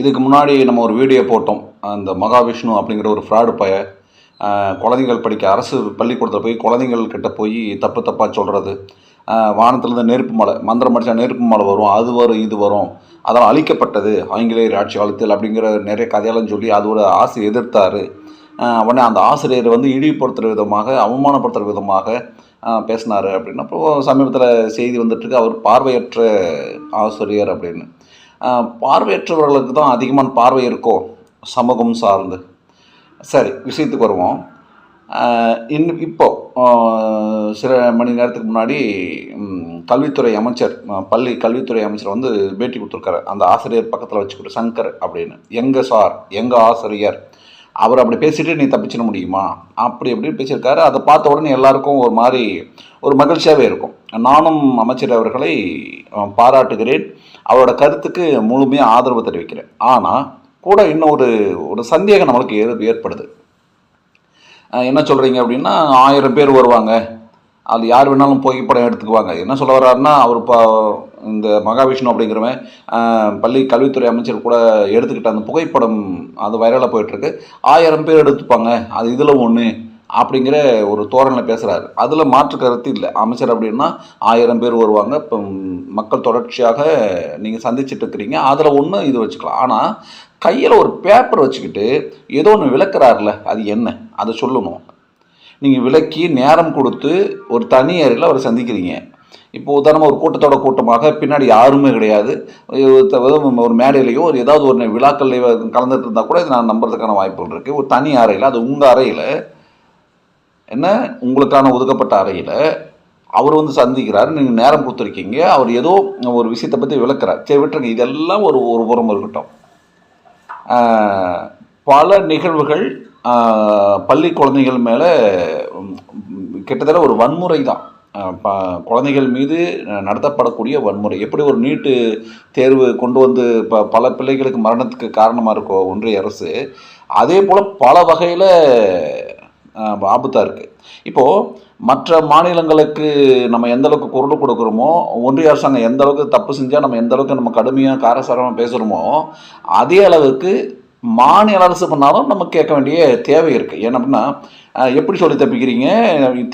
இதுக்கு முன்னாடி நம்ம ஒரு வீடியோ போட்டோம். அந்த மகாவிஷ்ணு அப்படிங்கிற ஒரு ஃப்ராடு பய குழந்தைகள் படிக்க அரசு பள்ளிக்கூடத்தில் போய் குழந்தைங்கள்கிட்ட போய் தப்பு தப்பாக சொல்கிறது வானத்துலேருந்து நெருப்பு மலை மந்திரம் அடித்தா நெருப்பு மலை வரும் அது வரும் இது வரும். அதெல்லாம் அழிக்கப்பட்டது. ஆங்கிலேயர் ஆட்சி காலத்தில் அப்படிங்கிற நிறைய கதையெல்லாம் சொல்லி அது ஒரு ஆசை எதிர்த்தார் உடனே அந்த ஆசிரியர் வந்து இழிவுபடுத்துகிற விதமாக அவமானப்படுத்துகிற விதமாக பேசினார் அப்படின்னு. அப்புறம் சமீபத்தில் செய்தி வந்துட்டுருக்கு அவர் பார்வையற்ற ஆசிரியர் அப்படின்னு. பார்வையற்றவர்களுக்கு தான் அதிகமான பார்வை இருக்கோ சமூகம் சார்ந்து. சரி விஷயத்துக்கு வருவோம். இன் இப்போது இப்போ சில மணி நேரத்துக்கு முன்னாடி கல்வித்துறை அமைச்சர் பள்ளி கல்வித்துறை அமைச்சர் வந்து பேட்டி கொடுத்துருக்காரு. அந்த ஆசிரியர் பக்கத்தில் வச்சுக்கிட்டு சங்கர் அப்படின்னு. எங்கள் சார் எங்கள் ஆசிரியர் அவர் அப்படி பேசிட்டு நீ தப்பிச்சிட முடியுமா? அப்படி அப்படின்னு பேசியிருக்காரு. அதை பார்த்த உடனே எல்லாருக்கும் ஒரு மாதிரி ஒரு மகிழ்ச்சியாகவே இருக்கும். நானும் அமைச்சர் அவர்களை பாராட்டுகிறேன். அவரோட கருத்துக்கு முழுமையாக ஆதரவு தெரிவிக்கிறேன். ஆனால் கூட இன்னும் ஒரு ஒரு சந்தேகம் நம்மளுக்கு ஏ ஏற்படுது. என்ன சொல்கிறீங்க அப்படின்னா ஆயிரம் பேர் வருவாங்க. அது யார் வேணாலும் புகைப்படம் எடுத்துக்குவாங்க. என்ன சொல்ல வர்றாருன்னா அவர் இப்போ இந்த மகாவிஷ்ணு அப்படிங்கிறவன் பள்ளி கல்வித்துறை அமைச்சர் கூட எடுத்துக்கிட்ட அந்த புகைப்படம் அது வைரலாக போயிட்டுருக்கு ஆயிரம் பேர் எடுத்துப்பாங்க. அது இதில் ஒன்று அப்படிங்கிற ஒரு தோரணில் பேசுகிறாரு அதில் மாற்று கருத்து இல்லை. அமைச்சர் அப்படின்னா ஆயிரம் பேர் வருவாங்க. இப்போ மக்கள் தொடர்ச்சியாக நீங்கள் சந்திச்சுட்டு இருக்கிறீங்க. அதில் ஒன்று இது வச்சுக்கலாம். ஆனால் கையில் ஒரு பேப்பர் வச்சுக்கிட்டு ஏதோ ஒன்று விளக்குறாருல அது என்ன? அதை சொல்லணும். நீங்கள் விளக்கி நேரம் கொடுத்து ஒரு தனி அறையில் அவரை சந்திக்கிறீங்க. இப்போ உதாரணமாக ஒரு கூட்டத்தோட கூட்டமாக பின்னாடி யாருமே கிடையாது. ஒரு ஒரு மேடையிலையோ ஒரு ஏதாவது ஒரு விழாக்கள்லையோ கலந்துட்டு இருந்தால் கூட இது நான் நம்புறதுக்கான வாய்ப்புகள் இருக்குது ஒரு தனி அறையில் அது உங்கள் அறையில் என்ன? உங்களுக்கான ஒதுக்கப்பட்ட அறையில் அவர் வந்து சந்திக்கிறார். நீங்கள் நேரம் கொடுத்துருக்கீங்க. அவர் ஏதோ ஒரு விஷயத்தை பற்றி விளக்குறார். சரி விட்டுருங்க. இதெல்லாம் ஒரு ஒரு புறம் இருக்கட்டும். பல நிகழ்வுகள் பள்ளி குழந்தைகள் மேலே கிட்டத்தட்ட ஒரு வன்முறை தான். ப- குழந்தைகள் மீது நடத்தப்படக்கூடிய வன்முறை. எப்படி ஒரு நீட்டு தேர்வு கொண்டு வந்து ப பல பிள்ளைகளுக்கு மரணத்துக்கு காரணமாக இருக்கோ ஒன்றிய அரசு அதே போல் பல வகையில் ஆபத்தாக இருக்குது இப்போது மற்ற மாநிலங்களுக்கு நம்ம எந்த அளவுக்கு குரல் கொடுக்குறோமோ ஒன்றிய அரசாங்கம் எந்த அளவுக்கு தப்பு செஞ்சால் நம்ம எந்த அளவுக்கு நம்ம கடுமையாக காரசாரமாக பேசுகிறோமோ அதே அளவுக்கு மாநில அரசு பண்ணாலும் நம்ம கேட்க வேண்டிய தேவை இருக்குது ஏன் அப்படின்னா எப்படி சொல்லி தப்பிக்கிறீங்க?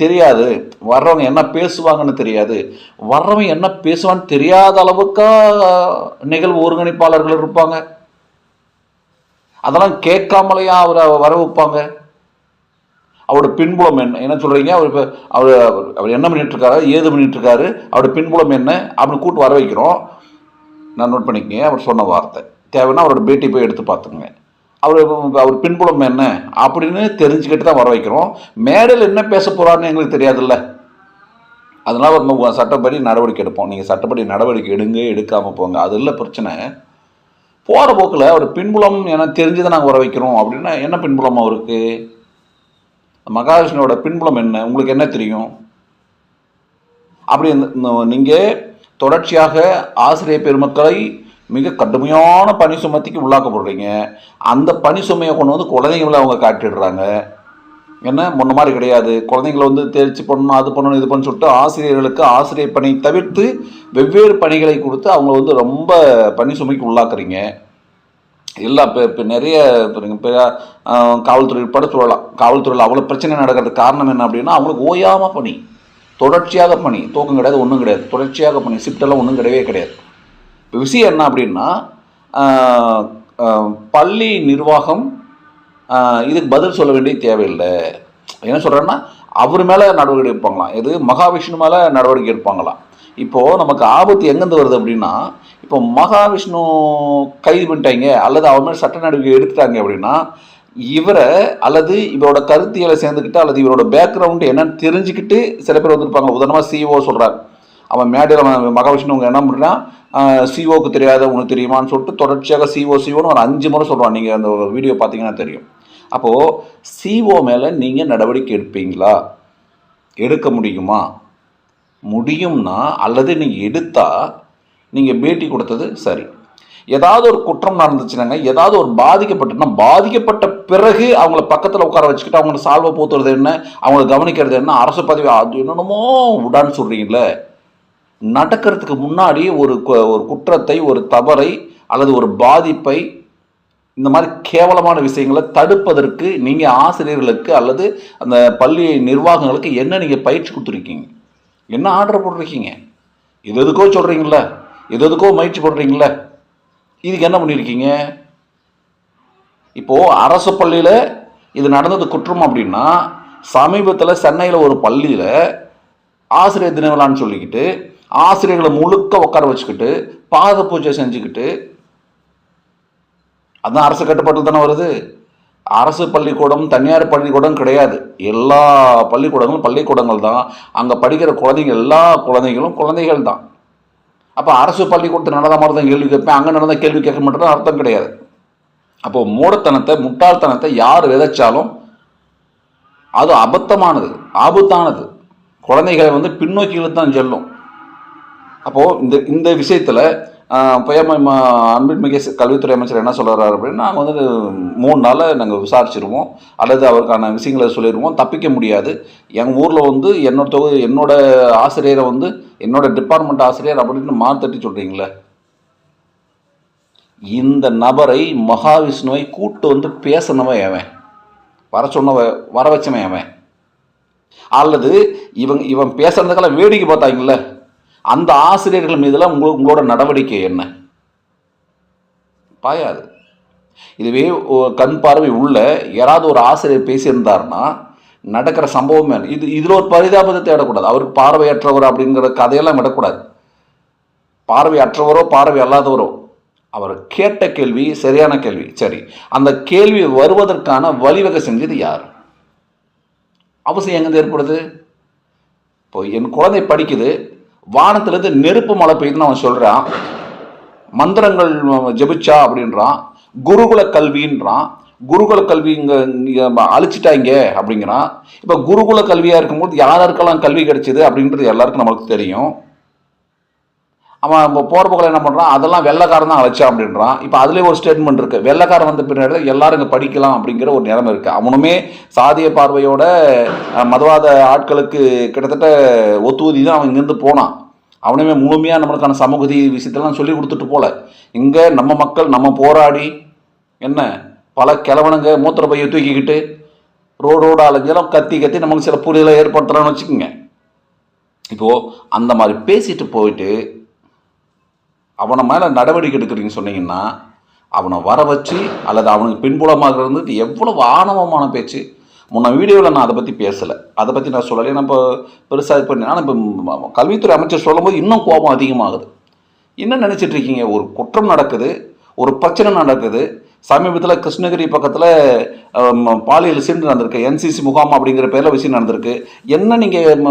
தெரியாது. வர்றவங்க என்ன பேசுவாங்கன்னு தெரியாது. வர்றவங்க என்ன பேசுவான்னு தெரியாத அளவுக்கா நிகழ்வு ஒருங்கிணைப்பாளர்கள் இருப்பாங்க. அதெல்லாம் கேட்காமலையா அவரை வர வைப்பாங்க அவரோட பின்புலம் என்ன? என்ன சொல்கிறீங்க அவர் இப்போ அவர் அவர்- அவர் என்ன பண்ணிட்டு இருக்காரு? ஏது பண்ணிட்டு இருக்காரு? அவரோட பின்புலம் என்ன? அப்படின்னு கூட்டு வர வைக்கிறோம். நான் நோட் பண்ணிக்கங்க அவர் சொன்ன வார்த்தை. தேவைன்னா அவரோட பேட்டி போய் எடுத்து பார்த்துங்க அவர் அவர் பின்புலம் என்ன? அப்படின்னு தெரிஞ்சுக்கிட்டு தான் வர வைக்கிறோம். மேடையில் என்ன பேச போகிறான்னு எங்களுக்கு தெரியாதுல்ல. அதனால் நம்ம சட்டப்படி நடவடிக்கை எடுப்போம். நீங்கள் சட்டப்படி நடவடிக்கை எடுங்க எடுக்காமல் போங்க. அது இல்லை பிரச்சனை. போகிற போக்கில் அவர் பின்புலம் எனக்கு தெரிஞ்சதை நாங்கள் வர வைக்கிறோம். அப்படின்னா என்ன பின்புலம் அவருக்கு? மகாவிஷ்ணுவோட பின்புலம் என்ன? உங்களுக்கு என்ன தெரியும்? அப்படி நீங்கள் தொடர்ச்சியாக ஆசிரியர் பெருமக்களை மிக கடுமையான பணி சுமத்திக்கு உள்ளாக்கப்படுறீங்க. அந்த பணி சுமையை கொண்டு வந்து குழந்தைங்களை அவங்க காட்டிடுறாங்க. என்ன? முன்ன மாதிரி கிடையாது. குழந்தைங்களை வந்து தேர்ச்சி பண்ணணும் அது பண்ணணும் இது பண்ணு சொல்லிட்டு ஆசிரியர்களுக்கு ஆசிரியர் பணி தவிர்த்து வெவ்வேறு பணிகளை கொடுத்து அவங்க வந்து ரொம்ப பணி சுமைக்கு உள்ளாக்குறீங்க. எல்லா இப்போ இப்போ நிறைய இப்போ காவல்துறை உட்பட சொல்லலாம். காவல்துறையில் அவ்வளோ பிரச்சனை நடக்கிறதுக்கு காரணம் என்ன அப்படின்னா அவங்களுக்கு ஓயாமல் பணி. தொடர்ச்சியாக பணி. தூக்கம் கிடையாது ஒன்றும் கிடையாது. தொடர்ச்சியாக பணி. ஷிஃப்டெல்லாம் ஒன்றும் கிடையவே கிடையாது. இப்போ விஷயம் என்ன அப்படின்னா பள்ளி நிர்வாகம் இதுக்கு பதில் சொல்ல வேண்டிய தேவையில்லை. என்ன சொல்கிறேன்னா அவர் மேலே நடவடிக்கை எடுப்பாங்களாம். எது மகாவிஷ்ணு மேலே நடவடிக்கை எடுப்பாங்களாம். இப்போது நமக்கு ஆபத்து எங்கேருந்து வருது அப்படின்னா இப்போ மகாவிஷ்ணு கைது பண்ணிட்டாங்க அல்லது அவர் மேலே சட்ட நடவடிக்கை எடுத்துட்டாங்க அப்படின்னா இவரை அல்லது இவரோட கருத்தியலை சேர்ந்துக்கிட்டு அல்லது இவரோட பேக்ரவுண்டு என்னன்னு தெரிஞ்சுக்கிட்டு சில பேர் வந்திருப்பாங்க. உதாரணமாக சிஓ சொல்கிறார் அவன் மேடையில் மகாவிஷ்ணு அவங்க என்ன பண்ணுறான் சிஓக்கு தெரியாத உனக்கு தெரியுமான்னு சொல்லிட்டு தொடர்ச்சியாக சிஓ சிஓன்னு ஒரு அஞ்சு முறை சொல்கிறான் நீங்கள் அந்த வீடியோ பார்த்தீங்கன்னா தெரியும். அப்போது சிஓ மேலே நீங்கள் நடவடிக்கை எடுப்பீங்களா? எடுக்க முடியுமா? முடியும்னா அல்லது நீங்கள் எடுத்தால் நீங்கள் பேட்டி கொடுத்தது சரி. ஏதாவது ஒரு குற்றம் நடந்துச்சுனாங்க ஏதாவது ஒரு பாதிக்கப்பட்டுனா பாதிக்கப்பட்ட பிறகு அவங்கள பக்கத்தில் உட்கார வச்சுக்கிட்டு அவங்கள சால்வை போத்துறது என்ன அவங்கள கவனிக்கிறது என்ன அரசு பதவி அது என்னென்னமோ விடான்னு சொல்கிறீங்களே நடக்கிறதுக்கு முன்னாடி ஒரு ஒரு குற்றத்தை ஒரு தவறை அல்லது ஒரு பாதிப்பை இந்த மாதிரி கேவலமான விஷயங்களை தடுப்பதற்கு நீங்கள் ஆசிரியர்களுக்கு அல்லது அந்த பள்ளி நிர்வாகங்களுக்கு என்ன நீங்கள் பயிற்சி கொடுத்துருக்கீங்க? என்ன ஆர்டர் போட்டிருக்கீங்க? இது எதுக்கோ சொல்கிறீங்கள இது எதுக்கோ முயற்சி பண்ணுறீங்கள இதுக்கு என்ன பண்ணியிருக்கீங்க இப்போது அரசு பள்ளியில் இது நடந்தது குற்றம் அப்படின்னா சமீபத்தில் சென்னையில் ஒரு பள்ளியில் ஆசிரியர் தின விழான்னு சொல்லிக்கிட்டு ஆசிரியர்களை முழுக்க உட்கார வச்சுக்கிட்டு பாத பூஜை செஞ்சுக்கிட்டு அதுதான் அரசு கட்டுப்பாட்டில் தானே வருது? அரசு பள்ளிக்கூடம் தனியார் பள்ளிக்கூடம் கிடையாது. எல்லா பள்ளிக்கூடங்களும் பள்ளிக்கூடங்கள் தான். அங்கே படிக்கிற குழந்தைங்க எல்லா குழந்தைகளும் குழந்தைகள் தான். அப்போ அரசு பள்ளிக்கூடத்தில் நடந்த மாதிரி தான் கேள்வி கேட்பேன். அங்கே நடந்த கேள்வி கேட்க மாட்டேன் அர்த்தம் கிடையாது. அப்போது மூடத்தனத்தை முட்டாள்தனத்தை யார் விதைச்சாலும் அது அபத்தமானது ஆபத்தானது. குழந்தைகளை வந்து பின்னோக்கி தான் செல்லும். அப்போது இந்த இந்த விஷயத்தில் புயம அன்பின்மிகு கல்வித்துறை அமைச்சர் என்ன சொல்கிறார் அப்படின்னா நாங்கள் வந்து மூணு நாளில் நாங்கள் விசாரிச்சிருவோம். அல்லது அவருக்கான விஷயங்களை சொல்லிடுவோம் தப்பிக்க முடியாது. எங்கள் ஊரில் வந்து என்னோட தொகு என்னோட ஆசிரியரை வந்து என்னோட டிபார்ட்மெண்ட் ஆசிரியர் அப்படின்னு மாத்தட்டி சொல்கிறீங்களே இந்த நபரை மகாவிஷ்ணுவை கூட்டு வந்து பேசினவன் எவன்? வர சொன்னவ வர வச்சவன் எவன்? அல்லது இவன் இவன் பேசுறதுக்கெல்லாம் வேடிக்கை பார்த்தாங்கல்ல? அந்த ஆசிரியர்கள் மீதெல்லாம் உங்களுக்கு உங்களோட நடவடிக்கை என்ன? பாயாது. இதுவே கண் பார்வை உள்ள யாராவது ஒரு ஆசிரியர் பேசியிருந்தாருன்னா நடக்கிற சம்பவமே இது இதில் ஒரு பரிதாபத்தை தேடக்கூடாது. அவருக்கு பார்வையற்றவர் அப்படிங்கிற கதையெல்லாம் விடக்கூடாது. பார்வையற்றவரோ பார்வை அல்லாதவரோ அவர் கேட்ட கேள்வி சரியான கேள்வி. சரி அந்த கேள்வி வருவதற்கான வழிவகை செஞ்சது யார்? அவசியம் எங்கேருந்து ஏற்படுது? இப்போ என் குழந்தை படிக்குது வானத்திலிருந்து நெருப்பு மழை பெய்யுதுன்னு அவன் சொல்கிறான் மந்திரங்கள் ஜெபிச்சா அப்படின்றான். குருகுல கல்வின்றான். குருகுல கல்வி இங்கே இங்கே அழிச்சிட்டாங்க அப்படிங்கிறான். இப்போ குருகுல கல்வியாக இருக்கும்போது யாருக்கெல்லாம் கல்வி கிடைச்சிது அப்படின்றது எல்லாருக்கும் நம்மளுக்கு தெரியும். அவன் இப்போ போகிற போக்கில் என்ன பண்ணுறான் அதெல்லாம் வெள்ளக்காரன் தான் அழைச்சான் அப்படின்றான். இப்போ அதுலேயே ஒரு ஸ்டேட்மெண்ட் இருக்குது வெள்ளைக்காரன் வந்த பின்னாடி எல்லாரும் இங்கே படிக்கலாம் அப்படிங்கிற ஒரு நிலைமை இருக்குது அவனுமே சாதிய பார்வையோட மதவாத ஆட்களுக்கு கிட்டத்தட்ட ஒத்துவதி தான் அவன் இங்கேருந்து போனான். அவனுமே முழுமையாக நம்மளுக்கான சமூகதி விஷயத்தெல்லாம் சொல்லி கொடுத்துட்டு போல. இங்கே நம்ம மக்கள் நம்ம போராடி என்ன பல கிழவனுங்க மூத்திர பையை தூக்கிக்கிட்டு ரோடு ரோடு அலைஞ்சாலும் கத்தி கத்தி நமக்கு சில புரிதலை ஏற்படுத்தலாம்னு வச்சுக்கோங்க. இப்போது அந்த மாதிரி பேசிட்டு போயிட்டு அவனை மேலே நடவடிக்கை எடுக்கிறீங்கன்னு சொன்னீங்கன்னா அவனை வர வச்சு அல்லது அவனுக்கு பின்புலமாக இருந்துட்டு எவ்வளவு ஆணவமான பேச்சு. முன்ன வீடியோவில் நான் அதை பற்றி பேசலை. அதை பற்றி நான் சொல்லலை. நம்ம பெருசாக இது பண்ணி ஆனால் இப்போ கல்வித்துறை அமைச்சர் சொல்லும்போது இன்னும் கோபம் அதிகமாகுது. என்ன நினச்சிட்ருக்கீங்க ஒரு குற்றம் நடக்குது ஒரு பிரச்சனை நடக்குது. சமீபத்தில் கிருஷ்ணகிரி பக்கத்தில் பாலியல் சீண்டு நடந்திருக்கு. என்சிசி முகாம் அப்படிங்கிற பேரில் விஷயம் நடந்திருக்கு. என்ன நீங்கள்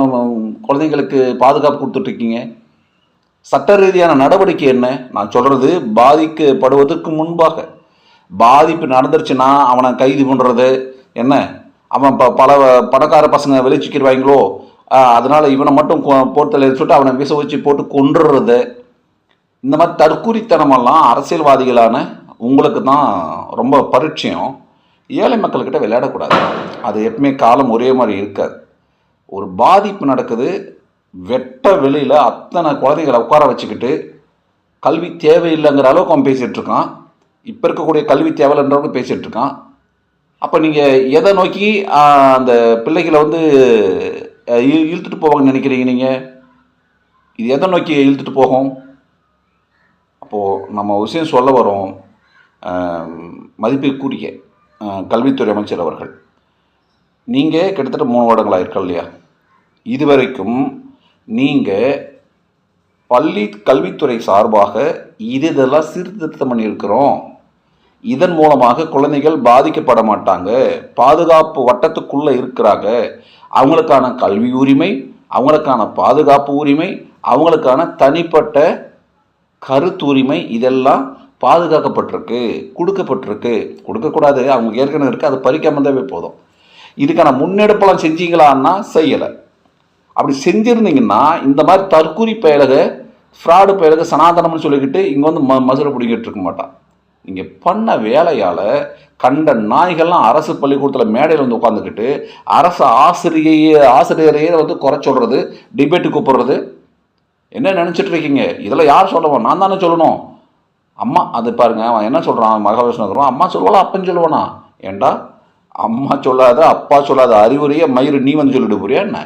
குழந்தைங்களுக்கு பாதுகாப்பு கொடுத்துட்ருக்கீங்க சட்ட ரீதியான நடவடிக்கை என்ன? நான் சொல்கிறது பாதிக்கப்படுவதற்கு முன்பாக. பாதிப்பு நடந்துருச்சுன்னா அவனை கைது பண்ணுறது என்ன? அவன் ப பல பணக்கார பசங்க வெளிச்சிக்கிடுவாங்களோ அதனால் இவனை மட்டும் கொ- சொல்லிட்டு அவனை விச வச்சு போட்டு கொன்றுறது. இந்த மாதிரி தற்கூரித்தனமெல்லாம் அரசியல்வாதிகளான உங்களுக்கு தான் ரொம்ப பரிச்சயம். ஏழை மக்கள்கிட்ட விளையாடக்கூடாது. அது எப்பவுமே காலம் ஒரே மாதிரி இருக்காது. ஒரு பாதிப்பு நடக்குது வெட்ட வெளியில் அத்தனை குழந்தைகளை உட்கார வச்சுக்கிட்டு கல்வி தேவையில்லைங்கிற அளவுக்கு அவன் பேசிகிட்ருக்கான் இப்போ இருக்கக்கூடிய கல்வி தேவையில்லைன்றவங்க பேசிகிட்டு இருக்கான். அப்போ நீங்கள் எதை நோக்கி அந்த பிள்ளைகளை வந்து இழுத்துட்டு போவாங்கன்னு நினைக்கிறீங்க நீங்கள் இது எதை நோக்கி இழுத்துட்டு போகும்? அப்போது நம்ம விஷயம் சொல்ல வரோம். மதிப்பிற்குரிய கல்வித்துறை அமைச்சர் அவர்கள். நீங்கள் கிட்டத்தட்ட மூணு வருடங்களாக இருக்கா இல்லையா? இதுவரைக்கும் நீங்கள் பள்ளி கல்வித்துறை சார்பாக இது இதெல்லாம் சீர்திருத்தம் பண்ணியிருக்கிறோம். இதன் மூலமாக குழந்தைகள் பாதிக்கப்பட மாட்டாங்க. பாதுகாப்பு வட்டத்துக்குள்ளே இருக்கிறாங்க. அவங்களுக்கான கல்வி உரிமை அவங்களுக்கான பாதுகாப்பு உரிமை அவங்களுக்கான தனிப்பட்ட கருத்துரிமை இதெல்லாம் பாதுகாக்கப்பட்டிருக்கு கொடுக்கப்பட்டிருக்கு. கொடுக்கக்கூடாது அவங்க ஏற்கனவே இருக்குது அதை பறிக்காம இருந்தாவே போதும். இதுக்கான முன்னெடுப்பெல்லாம் செஞ்சீங்களான்னா செய்யலை. அப்படி செஞ்சுருந்தீங்கன்னா இந்த மாதிரி தற்கூரி பயலக ஃப்ராடு பயலக சனாதனம்னு சொல்லிக்கிட்டு இங்கே வந்து ம மசுரை பிடிக்கிட்டு இருக்க மாட்டான். நீங்கள் பண்ண வேலையால் கண்ட நாய்கள்லாம் அரசு பள்ளிக்கூடத்தில் மேடையில் வந்து உட்காந்துக்கிட்டு அரசு ஆசிரியையே ஆசிரியரையே வந்து குறை சொல்கிறது டிபேட்டு கூப்பிடுறது என்ன நினச்சிட்டு இருக்கீங்க? இதெல்லாம் யார் சொல்லுவோம் நான் தானே சொல்லணும். அம்மா அது பாருங்க அவன் என்ன சொல்கிறான் மகாவிஷ்ணு அம்மா சொல்லுவாளா? அப்பன் சொல்லுவானா? ஏண்டா? அம்மா சொல்லாத அப்பா சொல்லாத அறிவுரையே மயிறு நீ வந்து சொல்லிட்டு போறியா என்ன?